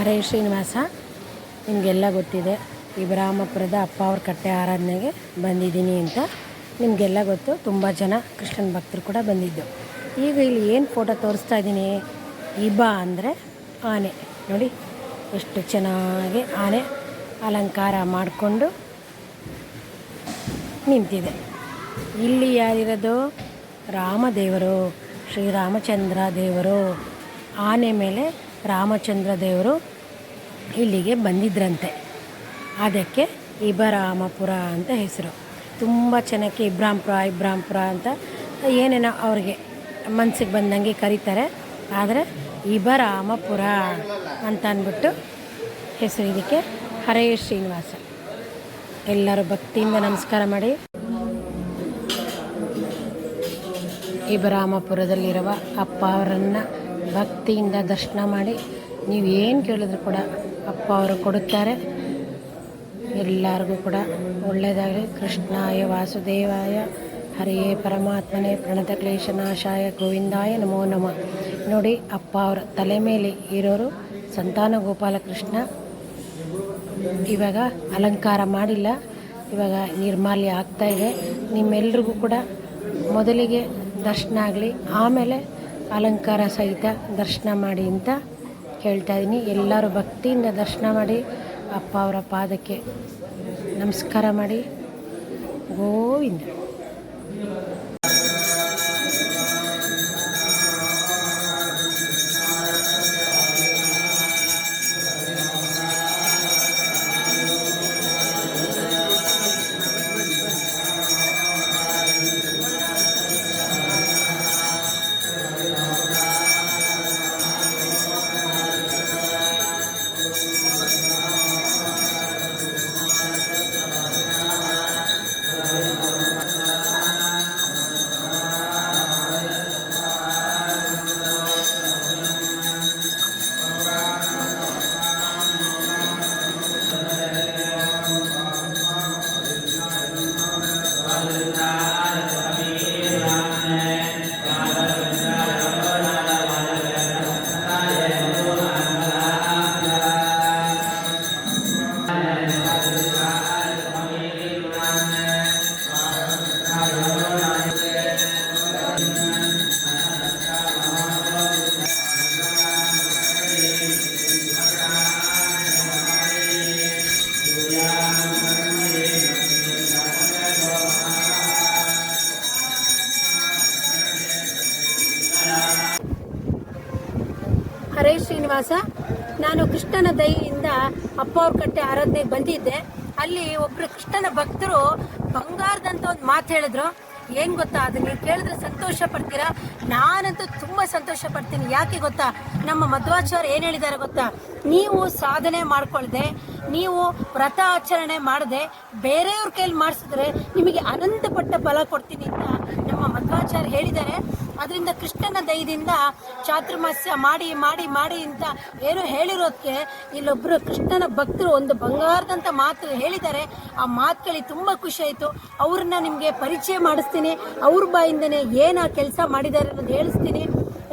ಹರೇ ಶ್ರೀನಿವಾಸ, ನಿಮಗೆಲ್ಲ ಗೊತ್ತಿದೆ, ಈ ಬ್ರಾಹ್ಮಪುರದ ಅಪ್ಪ ಅವ್ರ ಕಟ್ಟೆ ಆರಾಧನೆಗೆ ಬಂದಿದ್ದೀನಿ ಅಂತ. ನಿಮಗೆಲ್ಲ ಗೊತ್ತು, ತುಂಬ ಜನ ಕೃಷ್ಣನ ಭಕ್ತರು ಕೂಡ ಬಂದಿದ್ದು. ಈಗ ಇಲ್ಲಿ ಏನು ಫೋಟೋ ತೋರಿಸ್ತಾ ಇದ್ದೀನಿ ಇಬಾ ಅಂದರೆ ಆನೆ. ನೋಡಿ, ಎಷ್ಟು ಚೆನ್ನಾಗಿ ಆನೆ ಅಲಂಕಾರ ಮಾಡಿಕೊಂಡು ನಿಂತಿದೆ. ಇಲ್ಲಿ ಯಾರಿರೋದು? ರಾಮದೇವರು, ಶ್ರೀರಾಮಚಂದ್ರ ದೇವರು. ಆನೆ ಮೇಲೆ ರಾಮಚಂದ್ರ ದೇವರು ಇಲ್ಲಿಗೆ ಬಂದಿದ್ರಂತೆ. ಅದಕ್ಕೆ ಇಬರಾಮಪುರ ಅಂತ ಹೆಸರು. ತುಂಬ ಚೆನ್ನಾಗಿ ಇಬ್ರಾಂಪುರ ಇಬ್ರಾಂಪುರ ಅಂತ ಏನೇನೋ ಅವ್ರಿಗೆ ಮನಸ್ಸಿಗೆ ಬಂದಂಗೆ ಕರೀತಾರೆ. ಆದರೆ ಇಬರಾಮಪುರ ಅಂತ ಅಂದ್ಬಿಟ್ಟು ಹೆಸರು ಇದಕ್ಕೆ ಹರೇ ಶ್ರೀನಿವಾಸ. ಎಲ್ಲರೂ ಭಕ್ತಿಯಿಂದ ನಮಸ್ಕಾರ ಮಾಡಿ. ಇಬರಾಮಪುರದಲ್ಲಿರುವ ಅಪ್ಪ ಅವರನ್ನು ಭಕ್ತಿಯಿಂದ ದರ್ಶನ ಮಾಡಿ ನೀವು ಏನು ಕೇಳಿದ್ರು ಕೂಡ ಅಪ್ಪ ಅವರು ಕೊಡುತ್ತಾರೆ. ಎಲ್ಲರಿಗೂ ಕೂಡ ಒಳ್ಳೆಯದಾಗಲಿ ಕೃಷ್ಣಾಯ ವಾಸುದೇವಾಯ. ಹರಿಯೇ ಪರಮಾತ್ಮನೇ. ಪ್ರಣತ ಕ್ಲೇಶನಾಶಾಯ ಗೋವಿಂದಾಯ ನಮೋ ನಮಃ. ನೋಡಿ, ಅಪ್ಪ ಅವರ ತಲೆ ಮೇಲೆ ಇರೋರು ಸಂತಾನ ಗೋಪಾಲಕೃಷ್ಣ. ಇವಾಗ ಅಲಂಕಾರ ಮಾಡಿಲ್ಲ. ಇವಾಗ ನಿರ್ಮಾಲ್ಯ ಆಗ್ತಾ ಇದೆ. ನಿಮ್ಮೆಲ್ರಿಗೂ ಕೂಡ ಮೊದಲಿಗೆ ದರ್ಶನ ಆಗಲಿ. ಆಮೇಲೆ ಅಲಂಕಾರ ಸಹಿತ ದರ್ಶನ ಮಾಡಿ ಅಂತ ಹೇಳ್ತಾ ಇದ್ದೀನಿ. ಎಲ್ಲರೂ ಭಕ್ತಿಯಿಂದ ದರ್ಶನ ಮಾಡಿ, ಅಪ್ಪ ಅವರ ಪಾದಕ್ಕೆ ನಮಸ್ಕಾರ ಮಾಡಿ. ಗೋವಿಂದ. ನಾನು ಕೃಷ್ಣನ ದಯೆಯಿಂದ ಅಪ್ಪ ಅವ್ರ ಕಟ್ಟೆ ಆರಾಧನೆಗೆ ಬಂದಿದ್ದೆ. ಅಲ್ಲಿ ಒಬ್ರು ಕೃಷ್ಣನ ಭಕ್ತರು ಬಂಗಾರದಂತ ಒಂದು ಮಾತು ಹೇಳಿದ್ರು. ಏನು ಗೊತ್ತಾ? ಅದು ನೀವು ಕೇಳಿದ್ರೆ ಸಂತೋಷ ಪಡ್ತೀರಾ? ನಾನಂತೂ ತುಂಬಾ ಸಂತೋಷ ಪಡ್ತೀನಿ. ಯಾಕೆ ಗೊತ್ತಾ? ನಮ್ಮ ಮಧ್ವಾಚಾರ್ಯ ಏನು ಹೇಳಿದ್ದಾರೆ ಗೊತ್ತಾ? ನೀವು ಸಾಧನೆ ಮಾಡ್ಕೊಳ್ದೆ ನೀವು ವ್ರತ ಆಚರಣೆ ಮಾಡದೆ ಬೇರೆಯವ್ರ ಕೈಲಿ ಮಾಡಿಸಿದ್ರೆ ನಿಮಗೆ ಅನಂತ ಪಟ್ಟ ಫಲ ಕೊಡ್ತೀನಿ ಅಂತ ನಮ್ಮ ಮಧ್ವಾಚಾರ್ಯ ಹೇಳಿದ್ದಾರೆ. ಅದರಿಂದ ಕೃಷ್ಣನ ದಯದಿಂದ ಚಾತುರ್ಮಾಸ್ಯ ಮಾಡಿ ಮಾಡಿ ಮಾಡಿ ಅಂತ ಏನು ಹೇಳಿರೋದಕ್ಕೆ ಇಲ್ಲೊಬ್ಬರು ಕೃಷ್ಣನ ಭಕ್ತರು ಒಂದು ಬಂಗಾರದಂತ ಮಾತು ಹೇಳಿದ್ದಾರೆ. ಆ ಮಾತು ಕೇಳಿ ತುಂಬ ಖುಷಿ ಆಯಿತು. ಅವ್ರನ್ನ ನಿಮಗೆ ಪರಿಚಯ ಮಾಡಿಸ್ತೀನಿ. ಅವ್ರ ಬಾಯಿಂದನೇ ಏನು ಆ ಕೆಲಸ ಮಾಡಿದ್ದಾರೆ ಅನ್ನೋದು ಹೇಳಿಸ್ತೀನಿ.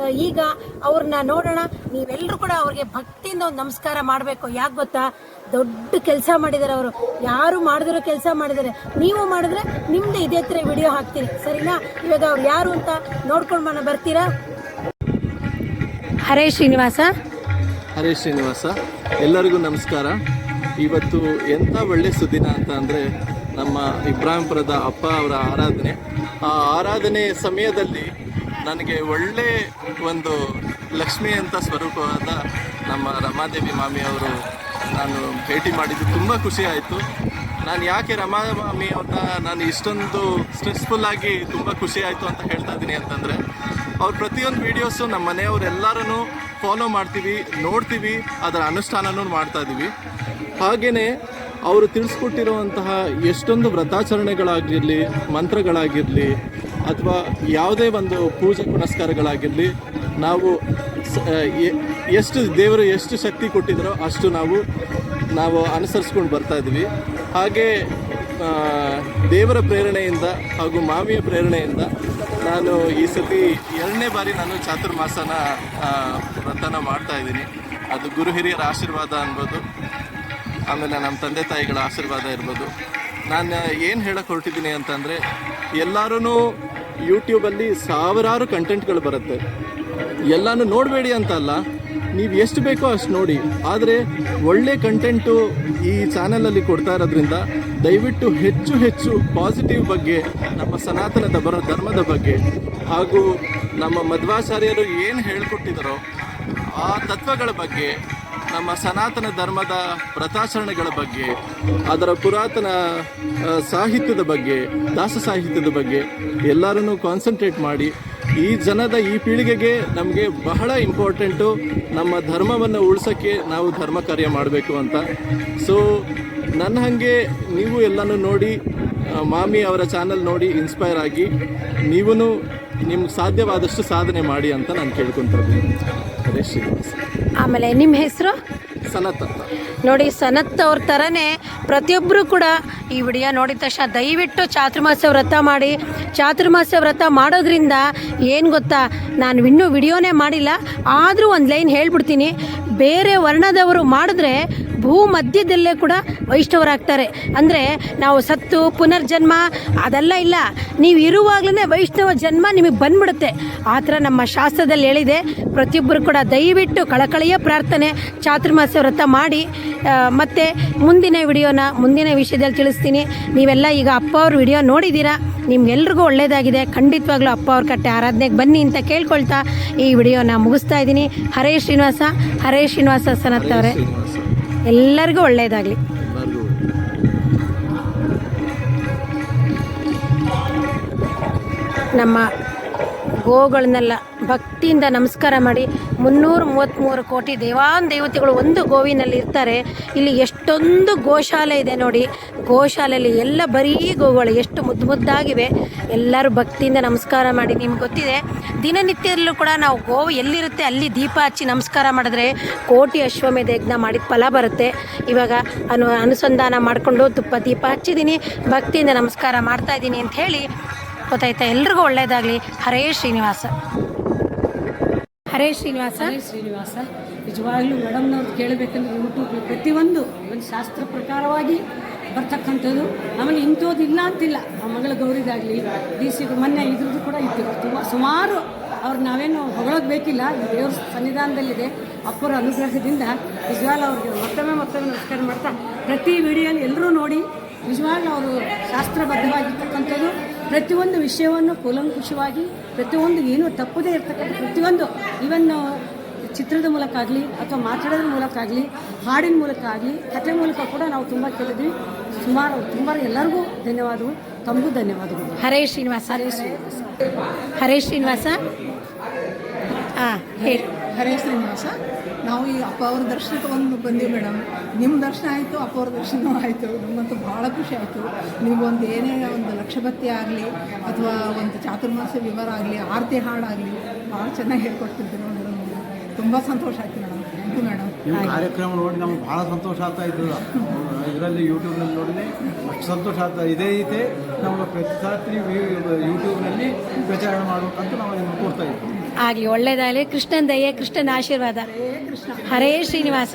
ಈಗ ಅವ್ರನ್ನ ನೋಡೋಣ ನೀವೆಲ್ಲರೂ ಕೂಡ ಅವ್ರಿಗೆ ಭಕ್ತಿಯಿಂದ ಒಂದು ನಮಸ್ಕಾರ ಮಾಡಬೇಕು. ಯಾಕೆ ಗೊತ್ತಾ? ದೊಡ್ಡ ಕೆಲಸ ಮಾಡಿದ್ದಾರೆ ಅವರು. ಯಾರು ಮಾಡಿದಿರೋ ಕೆಲಸ ಮಾಡಿದ್ದಾರೆ ನೀವು ಮಾಡಿದ್ರೆ ನಿಮ್ದು ಇದೇ ಥರ ವಿಡಿಯೋ ಹಾಕ್ತೀರಿ. ಸರಿನಾ? ಇವಾಗ ಅವ್ರು ಯಾರು ಅಂತ ನೋಡ್ಕೊಂಡು ಮನ ಬರ್ತೀರಾ? ಹರೇ ಶ್ರೀನಿವಾಸ. ಹರೇ ಶ್ರೀನಿವಾಸ. ಎಲ್ಲರಿಗೂ ನಮಸ್ಕಾರ. ಇವತ್ತು ಎಂಥ ಒಳ್ಳೆ ಸುದಿನ ಅಂತ ಅಂದರೆ ನಮ್ಮ ಇಬ್ರಾಹಿಂಪುರದ ಅಪ್ಪ ಅವರ ಆರಾಧನೆ. ಆ ಆರಾಧನೆ ಸಮಯದಲ್ಲಿ ನನಗೆ ಒಳ್ಳೆ ಒಂದು ಲಕ್ಷ್ಮಿ ಅಂತ ಸ್ವರೂಪವಾದ ನಮ್ಮ ರಮಾದೇವಿ ಮಾಮಿಯವರು ನಾನು ಭೇಟಿ ಮಾಡಿದ್ದು ತುಂಬ ಖುಷಿ ಆಯಿತು. ನಾನು ಯಾಕೆ ರಮಾ ಮಾಮಿ ಅವ್ರನ್ನ ನಾನು ಇಷ್ಟೊಂದು ಸ್ಟ್ರೆಸ್ಫುಲ್ ಆಗಿ ತುಂಬ ಖುಷಿ ಆಯಿತು ಅಂತ ಹೇಳ್ತಾ ಇದ್ದೀನಿ ಅಂತಂದರೆ, ಅವ್ರ ಪ್ರತಿಯೊಂದು ವೀಡಿಯೋಸು ನಮ್ಮ ಮನೆಯವರೆಲ್ಲರೂ ಫಾಲೋ ಮಾಡ್ತೀವಿ, ನೋಡ್ತೀವಿ, ಅದರ ಅನುಷ್ಠಾನನೂ ಮಾಡ್ತಾ ಇದ್ದೀವಿ. ಹಾಗೆಯೇ ಅವರು ತಿಳಿಸ್ಕೊಟ್ಟಿರುವಂತಹ ಎಷ್ಟೊಂದು ವ್ರತಾಚರಣೆಗಳಾಗಿರಲಿ, ಮಂತ್ರಗಳಾಗಿರಲಿ ಅಥವಾ ಯಾವುದೇ ಒಂದು ಪೂಜೆ ಪುನಸ್ಕಾರಗಳಾಗಿರಲಿ, ನಾವು ಎಷ್ಟು ದೇವರು ಎಷ್ಟು ಶಕ್ತಿ ಕೊಟ್ಟಿದ್ರೋ ಅಷ್ಟು ನಾವು ನಾವು ಅನುಸರಿಸ್ಕೊಂಡು ಬರ್ತಾ ಇದ್ವಿ ಹಾಗೆ ದೇವರ ಪ್ರೇರಣೆಯಿಂದ ಹಾಗೂ ಮಾವಿಯ ಪ್ರೇರಣೆಯಿಂದ ನಾನು ಈ ಸತಿ ಎರಡನೇ ಬಾರಿ ನಾನು ಚಾತುರ್ಮಾಸನ ವ್ರತನ ಮಾಡ್ತಾ ಇದ್ದೀನಿ. ಅದು ಗುರು ಹಿರಿಯರ ಆಶೀರ್ವಾದ ಅನ್ಬೋದು, ಆಮೇಲೆ ನಮ್ಮ ತಂದೆ ತಾಯಿಗಳ ಆಶೀರ್ವಾದ ಇರ್ಬೋದು. ನಾನು ಏನು ಹೇಳಕ್ಕೆ ಹೊರಟಿದ್ದೀನಿ ಅಂತಂದರೆ ಎಲ್ಲರೂ ಯೂಟ್ಯೂಬಲ್ಲಿ ಸಾವಿರಾರು ಕಂಟೆಂಟ್ಗಳು ಬರುತ್ತೆ. ಎಲ್ಲಾನು ನೋಡಬೇಡಿ ಅಂತ ಅಲ್ಲ ನೀವು ಎಷ್ಟು ಬೇಕೋ ಅಷ್ಟು ನೋಡಿ. ಆದರೆ ಒಳ್ಳೆ ಕಂಟೆಂಟು ಈ ಚಾನಲಲ್ಲಿ ಕೊಡ್ತಾ ಇರೋದ್ರಿಂದ ದಯವಿಟ್ಟು ಹೆಚ್ಚು ಹೆಚ್ಚು ಪಾಸಿಟಿವ್ ಬಗ್ಗೆ, ನಮ್ಮ ಸನಾತನ ದಬರ ಧರ್ಮದ ಬಗ್ಗೆ, ಹಾಗೂ ನಮ್ಮ ಮಧ್ವಾಚಾರ್ಯರು ಏನು ಹೇಳಿಕೊಟ್ಟಿದ್ದರೋ ಆ ತತ್ವಗಳ ಬಗ್ಗೆ ನಮ್ಮ ಸನಾತನ ಧರ್ಮದ ವ್ರತಾಚರಣೆಗಳ ಬಗ್ಗೆ, ಅದರ ಪುರಾತನ ಸಾಹಿತ್ಯದ ಬಗ್ಗೆ, ದಾಸ ಸಾಹಿತ್ಯದ ಬಗ್ಗೆ ಎಲ್ಲರನ್ನು ಕಾನ್ಸಂಟ್ರೇಟ್ ಮಾಡಿ, ಈ ಜನದ ಈ ಪೀಳಿಗೆಗೆ ನಮಗೆ ಬಹಳ ಇಂಪಾರ್ಟೆಂಟು ನಮ್ಮ ಧರ್ಮವನ್ನು ಉಳಿಸೋಕ್ಕೆ ನಾವು ಧರ್ಮ ಕಾರ್ಯ ಮಾಡಬೇಕು ಅಂತ. ಸೊ ನನ್ನ ಹಾಗೆ ನೀವು ಎಲ್ಲನೂ ನೋಡಿ ಮಾಮಿ ಅವರ ಚಾನಲ್ ನೋಡಿ ಇನ್ಸ್ಪೈರ್ ಆಗಿ ನೀವೂ ನಿಮ್ಗೆ ಸಾಧ್ಯವಾದಷ್ಟು ಸಾಧನೆ ಮಾಡಿ ಅಂತ ನಾನು ಕೇಳ್ಕೊತಾ ಇದ್ದೀನಿ. ಹರೇ ಶ್ರೀನಿವಾಸ ಆಮೇಲೆ ನಿಮ್ಮ ಹೆಸರು? ಸನತ್ ನೋಡಿ ಸನತ್ ಅವ್ರ ಥರನೇ ಪ್ರತಿಯೊಬ್ಬರು ಕೂಡ ಈ ವಿಡಿಯೋ ನೋಡಿದ ತಕ್ಷಣ ದಯವಿಟ್ಟು ಚಾತುರ್ಮಾಸ ವ್ರತ ಮಾಡಿ. ಚಾತುರ್ಮಾಸ ವ್ರತ ಮಾಡೋದ್ರಿಂದ ಏನು ಗೊತ್ತಾ? ನಾನು ಇನ್ನೂ ವಿಡಿಯೋನೇ ಮಾಡಿಲ್ಲ. ಆದರೂ ಒಂದು ಲೈನ್ ಹೇಳ್ಬಿಡ್ತೀನಿ. ಬೇರೆ ವರ್ಣದವರು ಮಾಡಿದ್ರೆ ಭೂ ಮಧ್ಯದಲ್ಲೇ ಕೂಡ ವೈಷ್ಣವರಾಗ್ತಾರೆ. ಅಂದರೆ ನಾವು ಸತ್ತು, ಪುನರ್ಜನ್ಮ, ಅದೆಲ್ಲ ಇಲ್ಲ. ನೀವು ಇರುವಾಗಲೇ ವೈಷ್ಣವ ಜನ್ಮ ನಿಮಗೆ ಬಂದ್ಬಿಡುತ್ತೆ. ಆ ಥರ ನಮ್ಮ ಶಾಸ್ತ್ರದಲ್ಲಿ ಹೇಳಿದೆ. ಪ್ರತಿಯೊಬ್ಬರು ಕೂಡ ದಯವಿಟ್ಟು ಕಳಕಳಿಯ ಪ್ರಾರ್ಥನೆ ಚಾತುರ್ಮಾಸ ವ್ರತ ಮಾಡಿ. ಮತ್ತು ಮುಂದಿನ ವಿಡಿಯೋನ, ಮುಂದಿನ ವಿಷಯದಲ್ಲಿ ತಿಳಿಸ್ತೀನಿ. ನೀವೆಲ್ಲ ಈಗ ಅಪ್ಪ ಅವ್ರ ವಿಡಿಯೋ ನೋಡಿದ್ದೀರಾ? ನಿಮ್ಗೆಲ್ರಿಗೂ ಒಳ್ಳೆಯದಾಗಿದೆ ಖಂಡಿತವಾಗ್ಲೂ ಅಪ್ಪ ಅವ್ರ ಕಟ್ಟೆ ಆರಾಧನೆಗೆ ಬನ್ನಿ ಅಂತ ಕೇಳ್ಕೊಳ್ತಾ ಈ ವಿಡಿಯೋನ ಮುಗಿಸ್ತಾ ಇದ್ದೀನಿ. ಹರೇ ಶ್ರೀನಿವಾಸ ಹರೇ ಶ್ರೀನಿವಾಸ ಸನತ್ ಅವರೇ. ಎಲ್ಲರಿಗೂ ಒಳ್ಳೆಯದಾಗಲಿ ನಮ್ಮ ಗೋಗಳನ್ನೆಲ್ಲ ಭಕ್ತಿಯಿಂದ ನಮಸ್ಕಾರ ಮಾಡಿ ಮುನ್ನೂರ ಮೂವತ್ತ್ಮೂರು ಕೋಟಿ ದೇವಾನ್ ದೇವತೆಗಳು ಒಂದು ಗೋವಿನಲ್ಲಿ ಇರ್ತಾರೆ. ಇಲ್ಲಿ ಎಷ್ಟೊಂದು ಗೋಶಾಲೆ ಇದೆ ನೋಡಿ. ಗೋಶಾಲೆಯಲ್ಲಿ ಎಲ್ಲ ಬರೀ ಗೋಗಳು ಎಷ್ಟು ಮುದ್ದು ಮುದ್ದಾಗಿವೆ. ಎಲ್ಲರೂ ಭಕ್ತಿಯಿಂದ ನಮಸ್ಕಾರ ಮಾಡಿ ನಿಮ್ಗೆ ಗೊತ್ತಿದೆ. ದಿನನಿತ್ಯದಲ್ಲೂ ಕೂಡ ನಾವು ಗೋವು ಎಲ್ಲಿರುತ್ತೆ ಅಲ್ಲಿ ದೀಪ ಹಚ್ಚಿ ನಮಸ್ಕಾರ ಮಾಡಿದ್ರೆ ಕೋಟಿ ಅಶ್ವಮೇಧ ಯಜ್ಞ ಮಾಡಿದ ಫಲ ಬರುತ್ತೆ. ಇವಾಗ ಅನು ಅನುಸಂಧಾನ ಮಾಡಿಕೊಂಡು ತುಪ್ಪ ದೀಪ ಹಚ್ಚಿದ್ದೀನಿ. ಭಕ್ತಿಯಿಂದ ನಮಸ್ಕಾರ ಮಾಡ್ತಾ ಇದ್ದೀನಿ ಅಂತ ಹೇಳಿ ಗೊತ್ತಾಯ್ತಾ? ಎಲ್ರಿಗೂ ಒಳ್ಳೆಯದಾಗಲಿ ಹರೇ ಶ್ರೀನಿವಾಸ. ಹರೇ ಶ್ರೀನಿವಾಸ. ಹರೇ ಶ್ರೀನಿವಾಸ. ನಿಜವಾಗ್ಲೂ ಮೇಡಮ್ನವ್ರು ಕೇಳಬೇಕಂದ್ರೆ ಯೂಟ್ಯೂಬ್ ಪ್ರತಿಯೊಂದು ಒಂದು ಶಾಸ್ತ್ರ ಪ್ರಕಾರವಾಗಿ ಬರ್ತಕ್ಕಂಥದ್ದು. ಆಮೇಲೆ ಇಂಥದ್ದು ಇಲ್ಲ ಅಂತಿಲ್ಲ. ಆ ಮಗಳ ಗೌರಿದಾಗಲಿ ಡಿ ಸಿ ಮೊನ್ನೆ ಇದ್ರದ್ದು ಕೂಡ ಇತ್ತು. ತುಂಬ ಸುಮಾರು ಅವ್ರು ನಾವೇನು ಹೊಗಳೋದು ಬೇಕಿಲ್ಲ. ದೇವ್ರ ಸನ್ನಿಧಾನದಲ್ಲಿದೆ. ಅಪ್ಪರ ಅನುಗ್ರಹದಿಂದ ನಿಜವಾಗ್ಲೂ ಅವ್ರಿಗೆ ಮತ್ತೊಮ್ಮೆ ಮತ್ತೊಮ್ಮೆ ನಮಸ್ಕಾರ ಮಾಡ್ತಾ ಪ್ರತಿ ವಿಡಿಯೋಲಿ ಎಲ್ಲರೂ ನೋಡಿ ನಿಜವಾಗ್ಲೂ ಅವರು ಶಾಸ್ತ್ರಬದ್ಧವಾಗಿರ್ತಕ್ಕಂಥದ್ದು. ಪ್ರತಿಯೊಂದು ವಿಷಯವನ್ನು ಕೂಲಂಕುಷವಾಗಿ, ಪ್ರತಿಯೊಂದು ಏನು ತಪ್ಪದೇ ಇರ್ತಕ್ಕಂಥ ಪ್ರತಿಯೊಂದು ಇವನ್ ಚಿತ್ರದ ಮೂಲಕ ಆಗಲಿ ಅಥವಾ ಮಾತಾಡೋದ್ರ ಮೂಲಕ ಆಗಲಿ ಹಾಡಿನ ಮೂಲಕ ಆಗಲಿ ಕಥೆ ಮೂಲಕ ಕೂಡ ನಾವು ತುಂಬ ಕೇಳಿದ್ವಿ. ಸುಮಾರು ತುಂಬ ಎಲ್ಲರಿಗೂ ಧನ್ಯವಾದಗಳು. ತಮಗೂ ಧನ್ಯವಾದಗಳು. ಹರೇಶ್ ಶ್ರೀನಿವಾಸ. ಹರೇ ಶ್ರೀನಿವಾಸ. ಹರೇ ಶ್ರೀನಿವಾಸ. ಹಾಂ ಹೇಳಿ. ಹರೇ ಶ್ರೀನಿವಾಸ. ನಾವು ಈ ಅಪ್ಪ ಅವ್ರ ದರ್ಶನಕ್ಕೆ ಒಂದು ಬಂದೀವಿ ಮೇಡಮ್ ನಿಮ್ಮ ದರ್ಶನ ಆಯಿತು ಅಪ್ಪ ಅವ್ರ ದರ್ಶನ ಆಯಿತು. ನಮಗಂತೂ ಭಾಳ ಖುಷಿ ಆಯಿತು. ನೀವು ಒಂದು ಏನೇ ಒಂದು ಲಕ್ಷಪತಿ ಆಗಲಿ ಅಥವಾ ಒಂದು ಚಾತುರ್ಮಾಸ ವಿವರ ಆಗಲಿ ಆರತಿ ಹಾಡಾಗಲಿ ಭಾಳ ಚೆನ್ನಾಗಿ ಹೇಳ್ಕೊಡ್ತಿದ್ರು ತುಂಬ ಸಂತೋಷ ಆಯ್ತು ಮೇಡಮ್. Thank you madam. ಕಾರ್ಯಕ್ರಮ ನೋಡಿ ನಮ್ಗೆ ಭಾಳ ಸಂತೋಷ ಆಗ್ತಾ ಇದ್ದದ ಇದರಲ್ಲಿ ಯೂಟ್ಯೂಬ್ನಲ್ಲಿ ನೋಡಿದ್ರೆ ಅಷ್ಟು ಸಂತೋಷ ಆಗ್ತಾ ಇದೇ. ರೀತಿ ನಮ್ಮ ಪ್ರತಿ ರಾತ್ರಿ ಯೂಟ್ಯೂಬ್ನಲ್ಲಿ ಪ್ರಚಾರ ಮಾಡಬೇಕಂತ ನಾವು ನಿಮ್ಗೆ ಕೊಡ್ತಾ ಇದ್ದೀವಿ ಆಗಲಿ ಒಳ್ಳೇದಾಗಲಿ. ಕೃಷ್ಣನ ದಯೆ ಕೃಷ್ಣನ ಆಶೀರ್ವಾದ. ಹರೇ ಶ್ರೀನಿವಾಸ.